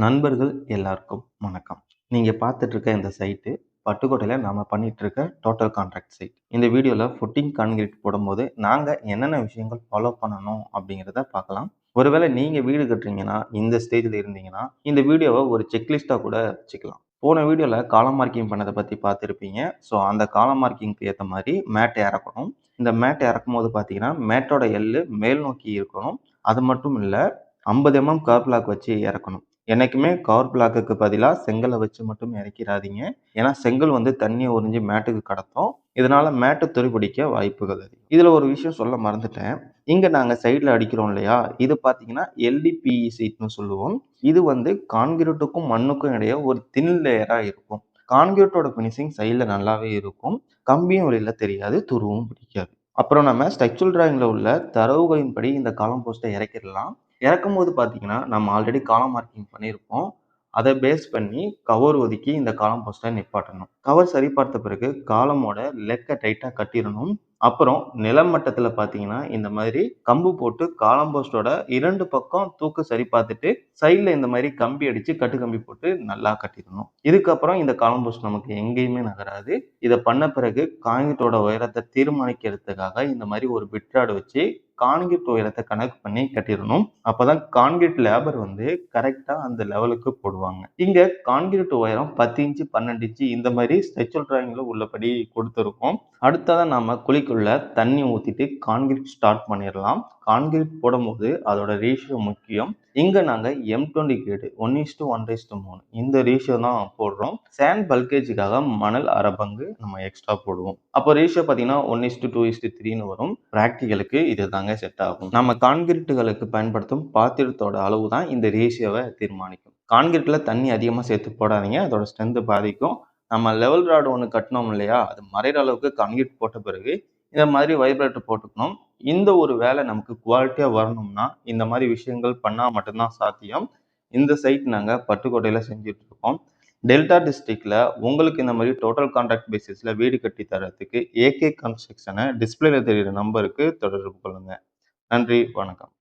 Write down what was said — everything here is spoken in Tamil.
நண்பர்கள் எல்லாருக்கும் வணக்கம். நீங்கள் பார்த்துட்டு இருக்க இந்த சைட்டு பட்டுக்கோட்டையில் நாம பண்ணிட்டு இருக்க டோட்டல் கான்ட்ராக்ட் சைட் இந்த வீடியோவில் ஃபுட்டிங் கான்கிரீட் போடும்போது நாங்கள் என்னென்ன விஷயங்கள் ஃபாலோ பண்ணணும் அப்படிங்கிறத பார்க்கலாம். ஒருவேளை நீங்கள் வீடு கட்டுறீங்கன்னா இந்த ஸ்டேஜில் இருந்தீங்கன்னா இந்த வீடியோவை ஒரு செக்லிஸ்ட்டாக கூட வச்சுக்கலாம். போன வீடியோவில் காலம் மார்க்கிங் பண்ணதை பற்றி பார்த்துருப்பீங்க. ஸோ அந்த காலம் மார்க்கிங்க்கு ஏற்ற மாதிரி மேட்டை இறக்கணும். இந்த மேட்டை இறக்கும் போது பார்த்தீங்கன்னா மேட்டோட எள்ளு மேல் நோக்கி இருக்கணும். அது மட்டும் இல்லை ஐம்பது எம்எம் கர்ப்லாக் வச்சு இறக்கணும். என்னைக்குமே கவர் பிளாக்குக்கு பதிலாக செங்கலை வச்சு மட்டும் இறக்கிறாதீங்க. ஏன்னா செங்கல் வந்து தண்ணியை உறிஞ்சி மேட்டுக்கு கடத்தும். இதனால மேட்டு துருப்பிடிக்க வாய்ப்புகள் அதிகம். இதில் ஒரு விஷயம் சொல்ல மறந்துட்டேன். இங்கே நாங்கள் சைடில் அடிக்கிறோம் இல்லையா? இது பார்த்தீங்கன்னா எல்டிபிஇ சீட்னு சொல்லுவோம். இது வந்து கான்கிரீட்டுக்கும் மண்ணுக்கும் இடையே ஒரு தின் லேயராக இருக்கும். கான்கிரீட்டோட ஃபினிஷிங் சைடில் நல்லாவே இருக்கும். கம்பியும் வெளியில் தெரியாது துருவும் பிடிக்காது. அப்புறம் நம்ம ஸ்ட்ரக்சரல் டிராயிங்கில் உள்ள தரவுகளின்படி இந்த காலம் போஸ்ட்டை இறக்கிடலாம். இறக்கும் போது பார்த்தீங்கன்னா நம்ம ஆல்ரெடி காலம் மார்க்கிங் பண்ணியிருப்போம். அதை பேஸ் பண்ணி கவர் ஒதுக்கி இந்த காலம் போஸ்ட்டை நிப்பாட்டணும். கவர் சரி பார்த்த பிறகு காலமோட லெக்கை டைட்டாக கட்டிடணும். அப்புறம் நிலமட்டத்தில் பார்த்தீங்கன்னா இந்த மாதிரி கம்பு போட்டு காலம் போஸ்டோட இரண்டு பக்கம் தூக்க சரி பார்த்துட்டு சைடில் இந்த மாதிரி கம்பி அடித்து கட்டு கம்பி போட்டு நல்லா கட்டிடணும். இதுக்கப்புறம் இந்த காலம் போஸ்ட் நமக்கு எங்கேயுமே நகராது. இதை பண்ண பிறகு காங்கிரீட்டோட உயரத்தை தீர்மானிக்கிறதுக்காக இந்த மாதிரி ஒரு பிட்ராடு வச்சு கான்கிரீட் உயரத்தை கணக்கு பண்ணி கட்டிடணும். அப்போதான் கான்கிரீட் லேபர் வந்து கரெக்டாக அந்த லெவலுக்கு போடுவாங்க. இங்கே கான்கிரீட் உயரம் பத்து இன்ச்சு பன்னெண்டு இன்ச்சு இந்த மாதிரி ஸ்ட்ரெச்சல் டிராயிங்கில் உள்ளபடி கொடுத்துருக்கோம். அடுத்ததாக நம்ம குழிக்குள்ள தண்ணி ஊற்றிட்டு கான்கிரீட் ஸ்டார்ட் பண்ணிடலாம் கான்கிரீட் போடும்போது அதோட ரேஷியோ முக்கியம். இங்கே நாங்கள் M twenty grade one is to one is to மூணு. இந்த ரேஷியோ தான் போடுறோம். சேண்ட் பல்கேஜுக்காக மணல் அரை பங்கு நம்ம எக்ஸ்ட்ரா போடுவோம். அப்போ ரேஷியோ பார்த்தீங்கன்னா ஒன் இஸ்டு டூ இஸ்டு த்ரீன்னு வரும். ப்ராக்டிக்கலுக்கு இது தாங்க செட் ஆகும். நம்ம கான்கிரீட்டுகளுக்கு பயன்படுத்தும் பாத்திரத்தோட அளவு தான் இந்த ரேஷியோவை தீர்மானிக்கும். கான்கிரீட்டில் தண்ணி அதிகமாக சேர்த்து போடாதீங்க. அதோட ஸ்ட்ரென்த்து பாதிக்கும். நம்ம லெவல் ராடு ஒன்று கட்டினோம் இல்லையா? அது மறைகிற அளவுக்கு கான்கிரீட் போட்ட பிறகு இந்த மாதிரி வைப்ரேட்டர் போட்டுக்கணும். இந்த ஒரு வேலை நமக்கு குவாலிட்டியாக வரணும்னா இந்த மாதிரி விஷயங்கள் பண்ணால் மட்டும்தான் சாத்தியம். இந்த சைட் நாங்கள் பட்டுக்கோட்டையில் செஞ்சிட்ருக்கோம் டெல்டா டிஸ்ட்ரிக்டில் உங்களுக்கு இந்த மாதிரி டோட்டல் கான்ட்ராக்ட் பேசிஸில் வீடு கட்டி தரத்துக்கு ஏகே கன்ஸ்ட்ரக்ஷனை டிஸ்பிளேல தெரிகிற நம்பருக்கு தொடர்பு கொள்ளுங்கள் நன்றி வணக்கம்.